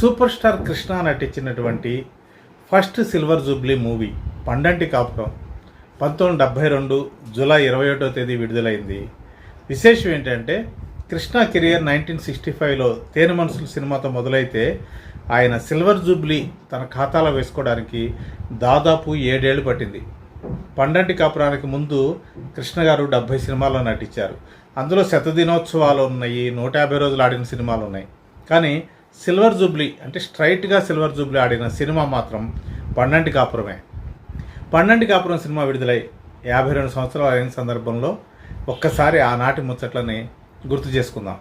Super star Krishna నటించినటువంటి first silver Jubilee movie పండంటి కాపురం పంతొమ్మిది డెబ్భై రెండు జూలై ఇరవై ఒకటో తేదీ విడుదలైంది. విశేషం ఏంటంటే కృష్ణ కెరియర్ నైన్టీన్ సిక్స్టీ ఫైవ్లో తేనె మనుషులు సినిమాతో మొదలైతే ఆయన సిల్వర్ జూబ్లీ తన ఖాతాలో వేసుకోవడానికి దాదాపు ఏడేళ్ళు పట్టింది. పండంటి కాపురానికి ముందు కృష్ణ గారు డెబ్బై సినిమాల్లో నటించారు. అందులో శతదినోత్సవాలు ఉన్నాయి నూట యాభై రోజులు ఆడిన సినిమాలు ఉన్నాయి. కానీ సిల్వర్ జూబ్లీ అంటే స్ట్రైట్గా సిల్వర్ జూబ్లీ ఆడిన సినిమా మాత్రం పండంటి కాపురమే. పండంటి కాపురం సినిమా విడుదలై యాభై రెండు సంవత్సరాలు అయిన సందర్భంలో ఒక్కసారి ఆనాటి ముచ్చట్లని గుర్తు చేసుకుందాం.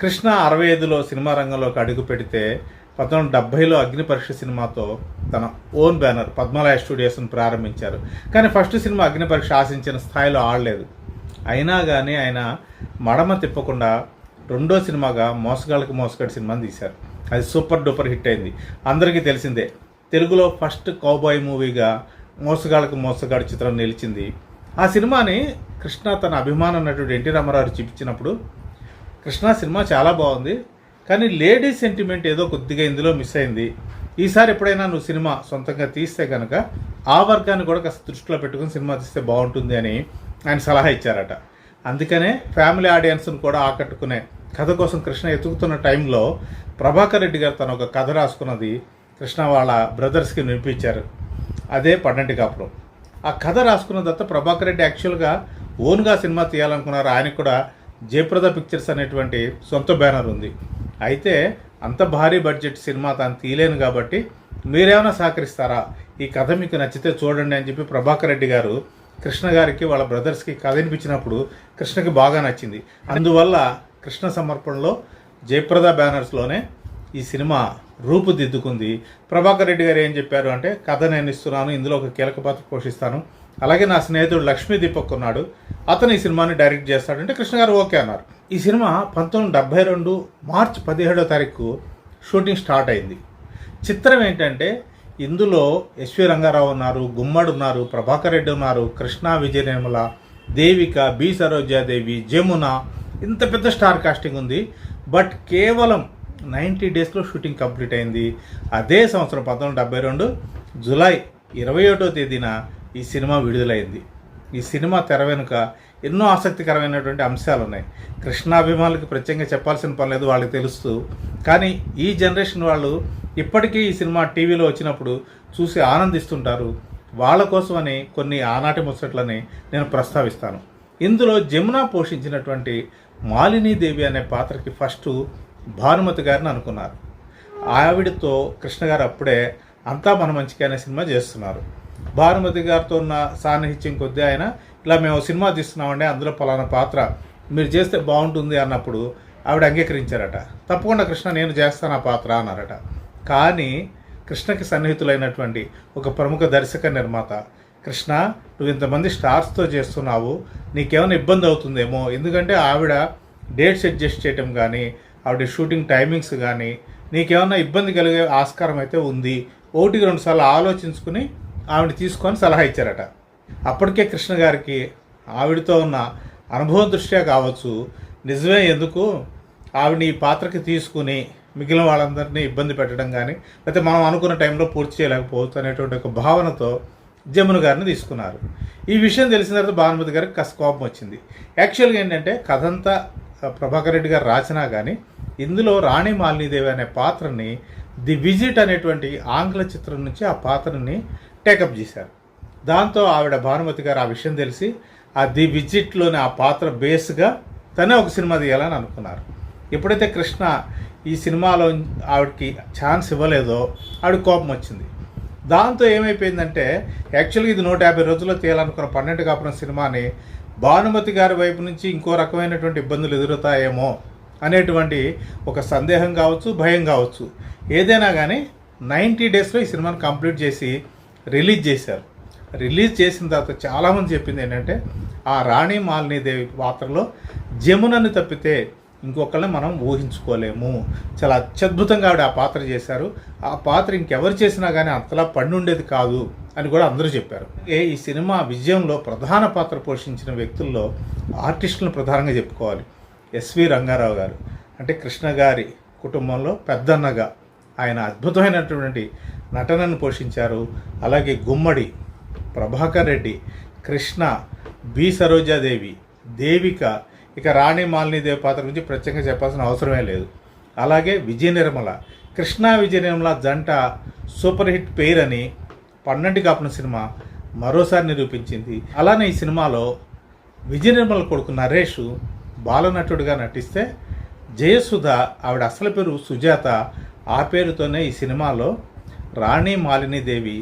కృష్ణ అరవై ఐదులో సినిమా రంగంలోకి అడుగు పెడితే పంతొమ్మిది డెబ్బైలో అగ్ని పరీక్ష సినిమాతో తన ఓన్ బ్యానర్ పద్మాలయ స్టూడియోస్ను ప్రారంభించారు. కానీ ఫస్ట్ సినిమా అగ్ని పరీక్ష ఆశించిన స్థాయిలో ఆడలేదు. అయినా కానీ ఆయన మడమ తిప్పకుండా రెండో సినిమాగా మోసగాళ్ళకి మోసగాడి సినిమాని తీశారు. అది సూపర్ డూపర్ హిట్ అయింది. అందరికీ తెలిసిందే తెలుగులో ఫస్ట్ కౌబాయ్ మూవీగా మోసగాళ్ళకి మోసగాడి చిత్రం నిలిచింది. ఆ సినిమాని కృష్ణ తన అభిమాన నటుడు ఎన్టీ రామారావు చూపించినప్పుడు కృష్ణ సినిమా చాలా బాగుంది కానీ లేడీస్ సెంటిమెంట్ ఏదో కొద్దిగా ఇందులో మిస్ అయింది. ఈసారి ఎప్పుడైనా నువ్వు సినిమా సొంతంగా తీస్తే కనుక ఆ వర్గాన్ని కూడా కాస్త దృష్టిలో పెట్టుకుని సినిమా తీస్తే బాగుంటుంది అని ఆయన సలహా ఇచ్చారట. అందుకనే ఫ్యామిలీ ఆడియన్స్ను కూడా ఆకట్టుకునే కథ కోసం కృష్ణ ఎతుకుతున్న టైంలో ప్రభాకర్ రెడ్డి గారు తన ఒక కథ రాసుకున్నది కృష్ణ వాళ్ళ బ్రదర్స్కి వినిపించారు. అదే పన్నెండు కాపురం. ఆ కథ రాసుకున్న తర్వాత ప్రభాకర్ రెడ్డి యాక్చువల్గా ఓన్గా సినిమా తీయాలనుకున్నారు. ఆయనకు కూడా జయప్రద పిక్చర్స్ అనేటువంటి సొంత బ్యానర్ ఉంది. అయితే అంత భారీ బడ్జెట్ సినిమా తాను తీయలేను కాబట్టి మీరేమైనా సహకరిస్తారా? ఈ కథ మీకు నచ్చితే చూడండి అని చెప్పి ప్రభాకర్ రెడ్డి గారు కృష్ణ గారికి వాళ్ళ బ్రదర్స్కి కథ వినిపించినప్పుడు కృష్ణకి బాగా నచ్చింది. అందువల్ల కృష్ణ సమర్పణలో జయప్రద బ్యానర్స్లోనే ఈ సినిమా రూపుదిద్దుకుంది. ప్రభాకర్ రెడ్డి గారు ఏం చెప్పారు అంటే కథ నేను ఇస్తున్నాను ఇందులో ఒక కీలక పాత్ర పోషిస్తాను. అలాగే నా స్నేహితుడు లక్ష్మీ దీపక్ ఉన్నాడు. అతను ఈ సినిమాని డైరెక్ట్ చేస్తాడంటే కృష్ణ గారు ఓకే అన్నారు. ఈ సినిమా పంతొమ్మిది డెబ్బై రెండు మార్చ్ పదిహేడో తారీఖు షూటింగ్ స్టార్ట్ అయింది. చిత్రం ఏంటంటే ఇందులో ఎస్వి రంగారావు ఉన్నారు గుమ్మడు ఉన్నారు ప్రభాకర్ రెడ్డి ఉన్నారు కృష్ణ విజయ నిర్మల దేవిక బి. సరోజాదేవి జమున ఇంత పెద్ద స్టార్ కాస్టింగ్ ఉంది. బట్ కేవలం నైంటీ డేస్లో షూటింగ్ కంప్లీట్ అయింది. అదే సంవత్సరం పంతొమ్మిది డెబ్బై రెండు జులై ఇరవై ఒకటో తేదీన ఈ సినిమా విడుదలైంది. ఈ సినిమా తెర వెనుక ఎన్నో ఆసక్తికరమైనటువంటి అంశాలు ఉన్నాయి కృష్ణాభిమానులకి ప్రత్యేకంగా చెప్పాల్సిన పని లేదు వాళ్ళకి తెలుస్తూ. కానీ ఈ జనరేషన్ వాళ్ళు ఇప్పటికీ ఈ సినిమా టీవీలో వచ్చినప్పుడు చూసి ఆనందిస్తుంటారు. వాళ్ళ కోసమని కొన్ని ఆనాటి ముచ్చట్లని నేను ప్రస్తావిస్తాను. ఇందులో జమున పోషించినటువంటి మాలినీదేవి అనే పాత్రకి ఫస్ట్ భానుమతి గారిని అనుకున్నారు. ఆవిడతో కృష్ణ గారు అప్పుడే అంతా మన మంచిగా అనే సినిమా చేస్తున్నారు. భానుమతి గారితో ఉన్న సాన్నిహిత్యం కొద్దీ ఆయన ఇలా మేము సినిమా తీస్తున్నామండి అందులో పలానా పాత్ర మీరు చేస్తే బాగుంటుంది అన్నప్పుడు ఆవిడ అంగీకరించారట. తప్పకుండా కృష్ణ నేను చేస్తాను ఆ పాత్ర అన్నారట. కానీ కృష్ణకి సన్నిహితులైనటువంటి ఒక ప్రముఖ దర్శక నిర్మాత కృష్ణ నువ్వు ఇంతమంది స్టార్స్తో చేస్తున్నావు నీకేమైనా ఇబ్బంది అవుతుందేమో. ఎందుకంటే ఆవిడ డేట్స్ అడ్జస్ట్ చేయటం కానీ ఆవిడ షూటింగ్ టైమింగ్స్ కానీ నీకేమైనా ఇబ్బంది కలిగే ఆస్కారం అయితే ఉంది. ఒకటికి రెండు సార్లు ఆలోచించుకుని ఆవిడ తీసుకొని సలహా ఇచ్చారట. అప్పటికే కృష్ణ గారికి ఆవిడతో ఉన్న అనుభవం దృష్ట్యా కావచ్చు. నిజమే ఎందుకు? ఆవిడ ఈ పాత్రకి తీసుకుని మిగిలిన వాళ్ళందరినీ ఇబ్బంది పెట్టడం కానీ లేకపోతే మనం అనుకున్న టైంలో పూర్తి చేయలేకపోవచ్చు అనేటువంటి ఒక భావనతో జమున గారిని తీసుకున్నారు. ఈ విషయం తెలిసిన తర్వాత భానుమతి గారికి కాస్త కోపం వచ్చింది. యాక్చువల్గా ఏంటంటే కథ అంతా ప్రభాకర్ రెడ్డి గారు రాసినా కానీ ఇందులో రాణి మాలినీదేవి అనే పాత్రని ది విజిట్ అనేటువంటి ఆంగ్ల చిత్రం నుంచి ఆ పాత్రని టేకప్ చేశారు. దాంతో ఆవిడ భానుమతి గారు ఆ విషయం తెలిసి ఆ ది విజిట్లోని ఆ పాత్ర బేస్గా తనే ఒక సినిమా తీయాలని అనుకున్నారు. ఎప్పుడైతే కృష్ణ ఈ సినిమాలో ఆవిడకి ఛాన్స్ ఇవ్వలేదో ఆవిడ కోపం వచ్చింది. దాంతో ఏమైపోయిందంటే యాక్చువల్గా ఇది నూట యాభై రోజుల్లో తీయాలనుకున్న పన్నెండు కాపురం సినిమాని భానుమతి గారి వైపు నుంచి ఇంకో రకమైనటువంటి ఇబ్బందులు ఎదురుతాయేమో అనేటువంటి ఒక సందేహం కావచ్చు భయం కావచ్చు. ఏదైనా కానీ నైంటీ డేస్లో ఈ సినిమాని కంప్లీట్ చేసి రిలీజ్ చేశారు. రిలీజ్ చేసిన తర్వాత చాలామంది చెప్పింది ఏంటంటే ఆ రాణి మాలినీదేవి పాత్రలో జమునని తప్పితే ఇంకొకళ్ళని మనం ఊహించుకోలేము. చాలా అత్యద్భుతంగా ఆవిడ ఆ పాత్ర చేశారు. ఆ పాత్ర ఇంకెవరు చేసినా కానీ అంతలా పండుండేది కాదు అని కూడా అందరూ చెప్పారు. ఏ ఈ సినిమా విజయంలో ప్రధాన పాత్ర పోషించిన వ్యక్తుల్లో ఆర్టిస్టులను ప్రధానంగా చెప్పుకోవాలి. ఎస్వి రంగారావు గారు. అంటే కృష్ణ గారి కుటుంబంలో పెద్దన్నగా ఆయన అద్భుతమైనటువంటి నటనను పోషించారు. అలాగే గుమ్మడి ప్రభాకర్ రెడ్డి కృష్ణ బి. సరోజాదేవి దేవిక ఇక రాణి మాలినీదేవి పాత్ర గురించి ప్రత్యేకంగా చెప్పాల్సిన అవసరమే లేదు. అలాగే విజయ నిర్మల కృష్ణా విజయ నిర్మల జంట సూపర్ హిట్ పేర్ అని పన్నెండు కాపున సినిమా మరోసారి నిరూపించింది. అలానే ఈ సినిమాలో విజయ నిర్మల కొడుకు నరేష్ బాలనటుడిగా నటిస్తే జయసుధ ఆవిడ అసలు పేరు సుజాత ఆ పేరుతోనే ఈ సినిమాలో రాణి మాలినీదేవి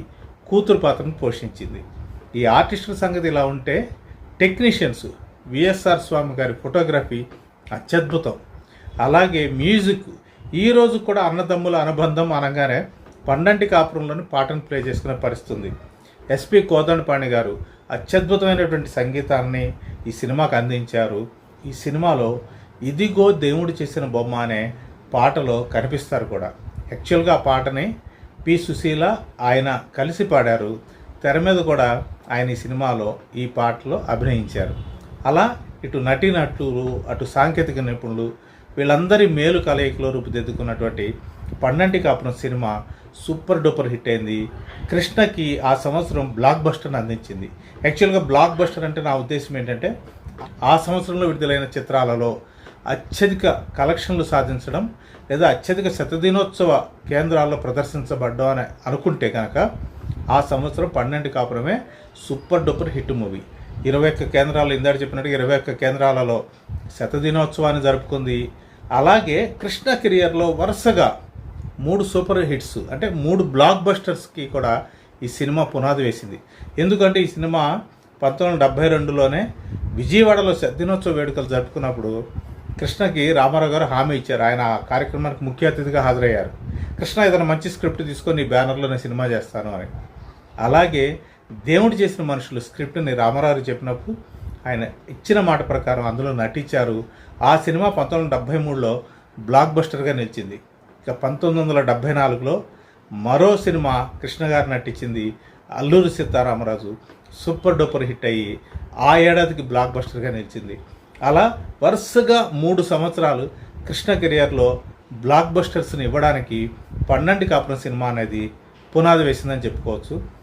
కూతురు పాత్రను పోషించింది. ఈ ఆర్టిస్టుల సంగతి ఇలా ఉంటే టెక్నీషియన్స్ విఎస్ఆర్ స్వామి గారి ఫోటోగ్రఫీ అత్యద్భుతం. అలాగే మ్యూజిక్ ఈ రోజు కూడా అన్నదమ్ముల అనుబంధం అనగానే పండంటి కాపురంలోని పాటను ప్లే చేసుకునే పరిస్థితుంది. ఎస్పి కోదండపాణి గారు అత్యద్భుతమైనటువంటి సంగీతాన్ని ఈ సినిమాకు అందించారు. ఈ సినిమాలో ఇదిగో దేవుడు చేసిన బొమ్మ అనే పాటలో కనిపిస్తారు కూడా. యాక్చువల్గా ఆ పాటని పి. సుశీల ఆయన కలిసి పాడారు. తెర మీద కూడా ఆయన ఈ సినిమాలో ఈ పాటలో అభినయించారు. అలా ఇటు నటీనటులు అటు సాంకేతిక నిపుణులు వీళ్ళందరి మేలు కలయికలో రూపుదిద్దుకున్నటువంటి పన్నంటి కాపురం సినిమా సూపర్ డూపర్ హిట్ అయింది. కృష్ణకి ఆ సంవత్సరం బ్లాక్ బస్టర్ని అందించింది. యాక్చువల్గా బ్లాక్ బస్టర్ అంటే నా ఉద్దేశం ఏంటంటే ఆ సంవత్సరంలో విడుదలైన చిత్రాలలో అత్యధిక కలెక్షన్లు సాధించడం లేదా అత్యధిక శతదినోత్సవ కేంద్రాల్లో ప్రదర్శించబడ్డం అని అనుకుంటే కనుక ఆ సంవత్సరం పన్నెండు కాపురమే సూపర్ డూపర్ హిట్ మూవీ. ఇరవై ఒక్క కేంద్రాలు ఇందాక చెప్పినట్టు ఇరవై ఒక్క కేంద్రాలలో శతదినోత్సవాన్ని జరుపుకుంది. అలాగే కృష్ణ కెరియర్లో వరుసగా మూడు సూపర్ హిట్స్ అంటే మూడు బ్లాక్ బస్టర్స్కి కూడా ఈ సినిమా పునాది వేసింది. ఎందుకంటే ఈ సినిమా పంతొమ్మిది వందల డెబ్బై రెండులోనే విజయవాడలో దినోత్సవ వేడుకలు జరుపుకున్నప్పుడు కృష్ణకి రామారావు గారు హామీ ఇచ్చారు. ఆయన ఆ కార్యక్రమానికి ముఖ్య అతిథిగా హాజరయ్యారు. కృష్ణ ఏదైనా మంచి స్క్రిప్ట్ తీసుకొని ఈ బ్యానర్లో నేను సినిమా చేస్తాను అని. అలాగే దేవుడు చేసిన మనుషులు స్క్రిప్ట్ని రామారావు చెప్పినప్పుడు ఆయన ఇచ్చిన మాట ప్రకారం అందులో నటించారు. ఆ సినిమా పంతొమ్మిది వందల డెబ్భై మూడులో బ్లాక్ బస్టర్గా నిలిచింది. ఇక పంతొమ్మిది వందల డెబ్భై నాలుగులో మరో సినిమా కృష్ణ గారు నటించింది Alluri Sitaramaraju. Super duper hit అయ్యి ఆ ఏడాదికి బ్లాక్ బస్టర్గా నిలిచింది. అలా వరుసగా మూడు సంవత్సరాలు కృష్ణ కెరియర్లో బ్లాక్ బస్టర్స్ని ఇవ్వడానికి పన్నెండు కాపురం సినిమా అనేది పునాది వేసిందని చెప్పుకోవచ్చు.